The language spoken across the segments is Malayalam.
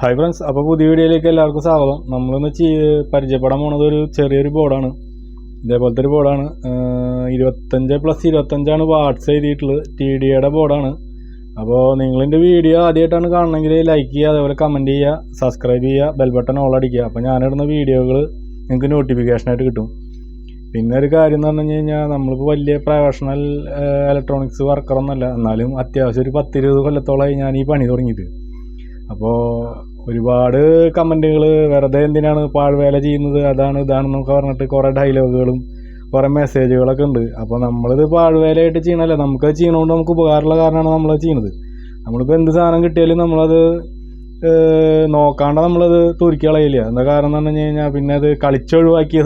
ഹായ് ഫ്രണ്ട്സ് അപ്പോൾ പുതിയ വീഡിയോയിലേക്ക് എല്ലാവർക്കും സ്വാഗതം. നമ്മളൊന്ന് ഇന്ന് പരിചയപ്പെടാൻ പോണത് ഒരു ചെറിയൊരു ബോർഡാണ് ഇതേപോലത്തെ ഒരു ബോർഡാണ് ഇരുപത്തഞ്ച് പ്ലസ് ഇരുപത്തഞ്ചാണ് വാട്സ് എഴുതിയിട്ടുള്ളത്. ടി ഡിയുടെ ബോർഡാണ് അപ്പോൾ നിങ്ങളിന്റെ വീഡിയോ ആദ്യമായിട്ടാണ് കാണണമെങ്കിൽ ലൈക്ക് ചെയ്യുക അതേപോലെ കമന്റ് ചെയ്യുക സബ്സ്ക്രൈബ് ചെയ്യുക ബെൽ ബട്ടൺ ഓൾ അടിക്കുക. അപ്പോൾ ഞാനിടുന്ന വീഡിയോകൾ നിങ്ങൾക്ക് നോട്ടിഫിക്കേഷനായിട്ട് കിട്ടും. പിന്നെ ഒരു കാര്യം എന്ന് പറഞ്ഞു കഴിഞ്ഞാൽ നമ്മളിപ്പോൾ വലിയ പ്രൊഫഷണൽ ഇലക്ട്രോണിക്സ് വർക്കറൊന്നുമല്ല എന്നാലും അത്യാവശ്യം ഒരു പത്തിരുപത് കൊല്ലത്തോളമായി ഞാൻ ഈ പണി തുടങ്ങിയിട്ട്. അപ്പോൾ ഒരുപാട് കമന്റുകൾ വെറുതെ എന്തിനാണ് പാഴ്വേല ചെയ്യുന്നത്? അതാണ് ഇതാണെന്നൊക്കെ പറഞ്ഞിട്ട് കുറേ ഡയലോഗുകളും കുറേ മെസ്സേജുകളൊക്കെ ഉണ്ട്. അപ്പോൾ നമ്മളിത് പാഴ്വേലയായിട്ട് ചെയ്യണമല്ല നമുക്കത് ചെയ്യണോണ്ട് നമുക്ക് ഉപകാരമുള്ള കാരണമാണ് നമ്മളത് ചെയ്യുന്നത് നമ്മളിപ്പോൾ എന്ത് സാധനം കിട്ടിയാലും നമ്മളത് നോക്കാണ്ട് നമ്മളത് തുരുക്കി കളയില്ല എന്താ കാരണം എന്ന് പറഞ്ഞു കഴിഞ്ഞാൽ പിന്നെ അത്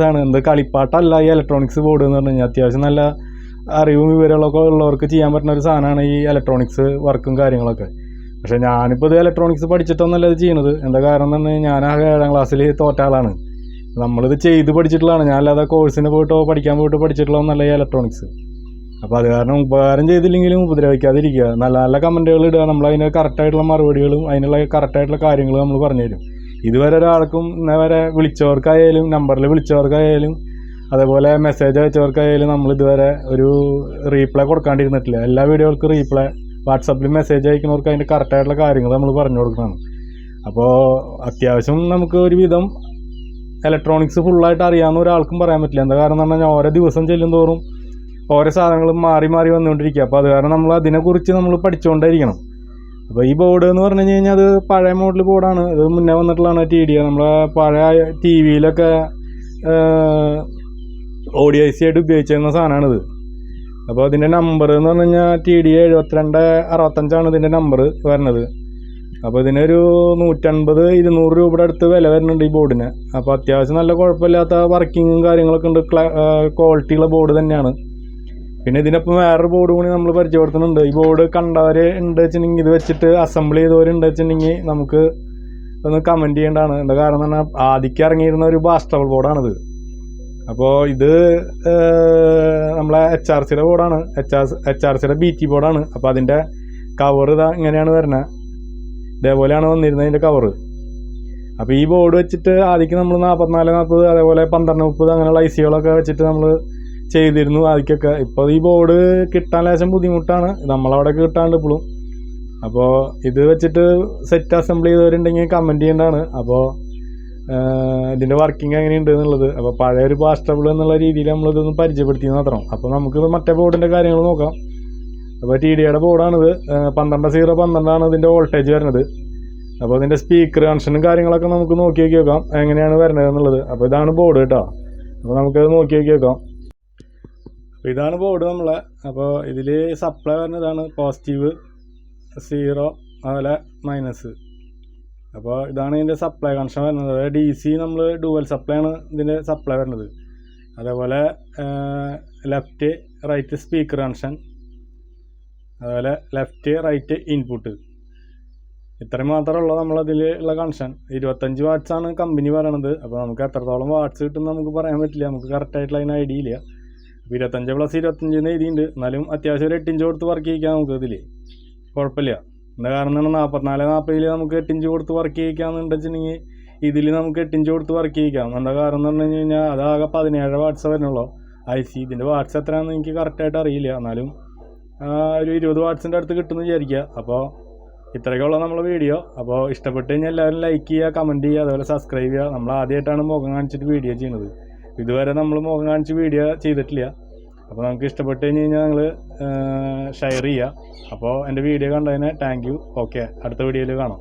സാധനം എന്ത് കളിപ്പാട്ടല്ല ഈ ഇലക്ട്രോണിക്സ് ബോർഡ് എന്ന് പറഞ്ഞു കഴിഞ്ഞാൽ അത്യാവശ്യം നല്ല അറിവും വിവരങ്ങളൊക്കെ ഉള്ളവർക്ക് ചെയ്യാൻ പറ്റുന്ന ഒരു സാധനമാണ് ഈ ഇലക്ട്രോണിക്സ് വർക്കും കാര്യങ്ങളൊക്കെ. പക്ഷെ ഞാനിപ്പോൾ ഇത് ഇലക്ട്രോണിക്സ് പഠിച്ചിട്ടൊന്നല്ല ഇത് ചെയ്യണത്. എന്താ കാരണം എന്ന് ഞാൻ ആ ഏഴാം ക്ലാസ്സിൽ തോറ്റ ആളാണ്. നമ്മളിത് ചെയ്ത് പഠിച്ചിട്ടുള്ളതാണ്. ഞാൻ അല്ലാതെ കോഴ്സിന് പോയിട്ടോ പഠിക്കാൻ പോയിട്ടോ പഠിച്ചിട്ടുള്ളതൊന്നല്ല ഈ ഇലക്ട്രോണിക്സ് അപ്പോൾ അത് കാരണം ഉപകാരം ചെയ്തില്ലെങ്കിലും ഉപദ്രവിക്കാതിരിക്കുക. നല്ല നല്ല കമന്റുകൾ ഇടുക. നമ്മൾ അതിന് കറക്റ്റായിട്ടുള്ള മറുപടികളും അതിനുള്ള കറക്റ്റായിട്ടുള്ള കാര്യങ്ങളും നമ്മൾ പറഞ്ഞു തരും. ഇതുവരെ ഒരാൾക്കും ഇന്നേ വരെ വിളിച്ചവർക്കായാലും നമ്പറിൽ വിളിച്ചവർക്കായാലും അതേപോലെ മെസ്സേജ് അയച്ചവർക്കായാലും നമ്മൾ ഇതുവരെ ഒരു റീപ്ലൈ കൊടുക്കാണ്ടിരുന്നിട്ടില്ല. എല്ലാ വീഡിയോകൾക്കും റീപ്ലൈ വാട്സപ്പിൽ മെസ്സേജ് അയക്കുന്നവർക്ക് അതിന്റെ കറക്റ്റായിട്ടുള്ള കാര്യങ്ങൾ നമ്മൾ പറഞ്ഞു കൊടുക്കണം അപ്പോൾ അത്യാവശ്യം നമുക്ക് ഒരുവിധം ഇലക്ട്രോണിക്സ് ഫുള്ളായിട്ട് അറിയാവുന്ന ഒരാൾക്കും പറയാൻ പറ്റില്ല. എന്താ കാരണം എന്ന് പറഞ്ഞാൽ ഓരോ ദിവസം ചെല്ലും തോറും ഓരോ സാധനങ്ങളും മാറി മാറി വന്നുകൊണ്ടിരിക്കുക. അപ്പോൾ അത് കാരണം നമ്മൾ അതിനെക്കുറിച്ച് നമ്മൾ പഠിച്ചുകൊണ്ടേയിരിക്കണം. അപ്പോൾ ഈ ബോർഡ് എന്ന് പറഞ്ഞു കഴിഞ്ഞാൽ അത് പഴയ മോഡൽ ബോർഡാണ് അത് മുന്നേ വന്നിട്ടുള്ളതാണ് ടി ഡി നമ്മളെ പഴയ ടി വിയിലൊക്കെ ഓഡി ഐ സി ആയിട്ട് ഉപയോഗിച്ചിരുന്ന സാധനമാണിത്. അപ്പോൾ അതിന്റെ നമ്പർ എന്ന് പറഞ്ഞു കഴിഞ്ഞാൽ ടി ഡി എഴുപത്തിരണ്ട് അറുപത്തഞ്ചാണ് ഇതിന്റെ നമ്പർ വരുന്നത്. അപ്പോൾ ഇതിനൊരു നൂറ്റൻപത് ഇരുന്നൂറ് രൂപയുടെ അടുത്ത് വില വരുന്നുണ്ട് ഈ ബോർഡിന് അപ്പോൾ അത്യാവശ്യം നല്ല കുഴപ്പമില്ലാത്ത വർക്കിങ്ങും കാര്യങ്ങളൊക്കെ ഉണ്ട്. ക്വാളിറ്റിയുള്ള ബോർഡ് തന്നെയാണ്. പിന്നെ ഇതിനൊപ്പം വേറൊരു ബോർഡ് കൂടി നമ്മൾ പരിചയപ്പെടുത്തുന്നുണ്ട്. ഈ ബോർഡ് കണ്ടവർ ഉണ്ട് വെച്ചിട്ടുണ്ടെങ്കിൽ ഇത് വെച്ചിട്ട് അസംബിൾ ചെയ്തവരുണ്ട് വെച്ചിട്ടുണ്ടെങ്കിൽ നമുക്ക് ഒന്ന് കമന്റ് ചെയ്യേണ്ടതാണ്. എന്താ കാരണം എന്ന് പറഞ്ഞാൽ ആദ്യം ഇറങ്ങിയിരുന്ന ഒരു ബാസ്റ്റബിൾ ബോർഡാണിത് അപ്പോൾ ഇത് നമ്മളെ എച്ച് ആർ സിയുടെ ബോർഡാണ് എച്ച് ആർ എച്ച് ആർ സിയുടെ ബി ടി ബോർഡാണ് അപ്പോൾ അതിന്റെ കവർ ഇതാ ഇങ്ങനെയാണ് വരുന്നത് ഇതേപോലെയാണ് വന്നിരുന്നത് അതിന്റെ കവറ് അപ്പോൾ ഈ ബോർഡ് വെച്ചിട്ട് ആദ്യം നമ്മൾ നാൽപ്പത്തിനാല് നാൽപ്പത് അതേപോലെ പന്ത്രണ്ട് മുപ്പത് അങ്ങനെയുള്ള ഐ സികളൊക്കെ വെച്ചിട്ട് നമ്മൾ ചെയ്തിരുന്നു ആദ്യമൊക്കെ ഇപ്പോൾ ഈ ബോർഡ് കിട്ടാൻ ലേശം ബുദ്ധിമുട്ടാണ്. നമ്മളവിടെ കിട്ടാണ്ട് ഇപ്പോഴും അപ്പോൾ ഇത് വെച്ചിട്ട് സെറ്റ് അസംബിൾ ചെയ്തവരുണ്ടെങ്കിൽ കമന്റ് ചെയ്യേണ്ടതാണ്. അപ്പോൾ ഇതിന്റെ വർക്കിംഗ് എങ്ങനെയുണ്ട് എന്നുള്ളത്? അപ്പോൾ പഴയ ഒരു പാസ്റ്റബിൾ എന്നുള്ള രീതിയിൽ നമ്മളിതൊന്ന് പരിചയപ്പെടുത്തി മാത്രം. അപ്പോൾ നമുക്ക് മറ്റേ ബോർഡിന്റെ കാര്യങ്ങൾ നോക്കാം. അപ്പോൾ ടി ഡിയുടെ ബോർഡാണിത് പന്ത്രണ്ട് സീറോ പന്ത്രണ്ടാണ് ഇതിന്റെ വോൾട്ടേജ് വരുന്നത്. അപ്പോൾ ഇതിന്റെ സ്പീക്കർ കണക്ഷനും കാര്യങ്ങളൊക്കെ നമുക്ക് നോക്കി നോക്കി നോക്കാം. എങ്ങനെയാണ് വരുന്നത് എന്നുള്ളത്. അപ്പോൾ ഇതാണ് ബോർഡ് കേട്ടോ അപ്പോൾ നമുക്കത് നോക്കി നോക്കി നോക്കാം. അപ്പോൾ ഇതാണ് ബോർഡ് നമ്മളെ. അപ്പോൾ ഇതിൽ സപ്ലൈ വരുന്നതാണ് പോസിറ്റീവ് സീറോ അതുപോലെ മൈനസ് അപ്പോൾ ഇതാണ് ഇതിന്റെ സപ്ലൈ കണക്ഷൻ വരുന്നത്. അതായത് ഡി സി നമ്മൾ ഡുവൽ സപ്ലൈ ആണ് ഇതിന്റെ സപ്ലൈ വരുന്നത്. അതേപോലെ ലെഫ്റ്റ് റൈറ്റ് സ്പീക്കർ കണക്ഷൻ അതുപോലെ ലെഫ്റ്റ് റൈറ്റ് ഇൻപുട്ട് ഇത്രയും മാത്രമേ ഉള്ളൂ നമ്മളതിൽ ഉള്ള കണക്ഷൻ ഇരുപത്തഞ്ച് ആണ് കമ്പനി പറയണത്. അപ്പോൾ നമുക്ക് എത്രത്തോളം വാട്സ് കിട്ടും നമുക്ക് പറയാൻ പറ്റില്ല. നമുക്ക് കറക്റ്റായിട്ടുള്ള അതിന് ഐഡിയ ഇല്ല. അപ്പോൾ ഇരുപത്തഞ്ച് പ്ലസ് ഇരുപത്തഞ്ച് എന്ന് എഴുതിയിട്ടുണ്ട്. എന്നാലും അത്യാവശ്യം ഒരു എട്ടിഞ്ച് കൊടുത്ത് വർക്ക് ചെയ്യിക്കാം നമുക്ക് ഇതിൽ കുഴപ്പമില്ല. എന്താ കാരണം നാൽപ്പത്തിനാല് നാൽപ്പതിൽ നമുക്ക് എട്ടിഞ്ച് കൊടുത്ത് വർക്ക് ചെയ്യിക്കാമെന്ന് വെച്ചിട്ടുണ്ടെങ്കിൽ ഇതിൽ നമുക്ക് എട്ടിഞ്ച് കൊടുത്ത് വർക്ക് ചെയ്യിക്കാം. എന്താ കാരണം എന്ന് പറഞ്ഞു കഴിഞ്ഞാൽ അതാകെ പതിനേഴ് വാട്സ് വരുന്നുള്ളൂ. ഐ സി ഇതിന്റെ വാട്സ് എത്രയാണെന്ന് എനിക്ക് കറക്റ്റായിട്ട് അറിയില്ല. എന്നാലും ഒരു ഇരുപത് വാട്സിന്റെ അടുത്ത് കിട്ടുമെന്ന് വിചാരിക്കുക അപ്പോൾ ഇത്രയൊക്കെയുള്ള നമ്മളെ വീഡിയോ അപ്പോൾ ഇഷ്ടപ്പെട്ട് കഴിഞ്ഞാൽ എല്ലാവരും ലൈക്ക് ചെയ്യുക കമന്റ് ചെയ്യുക അതുപോലെ സബ്സ്ക്രൈബ് ചെയ്യുക. നമ്മൾ ആദ്യമായിട്ടാണ് മുഖം കാണിച്ചിട്ട് വീഡിയോ ചെയ്യുന്നത്. ഇതുവരെ നമ്മൾ മുഖം കാണിച്ച് വീഡിയോ ചെയ്തിട്ടില്ല. അപ്പോൾ നമുക്ക് ഇഷ്ടപ്പെട്ട് കഴിഞ്ഞ് കഴിഞ്ഞാൽ നിങ്ങൾ ഷെയർ ചെയ്യുക. അപ്പോൾ എന്റെ വീഡിയോ കണ്ടതിന് താങ്ക് യു ഓക്കെ അടുത്ത വീഡിയോയിൽ കാണാം.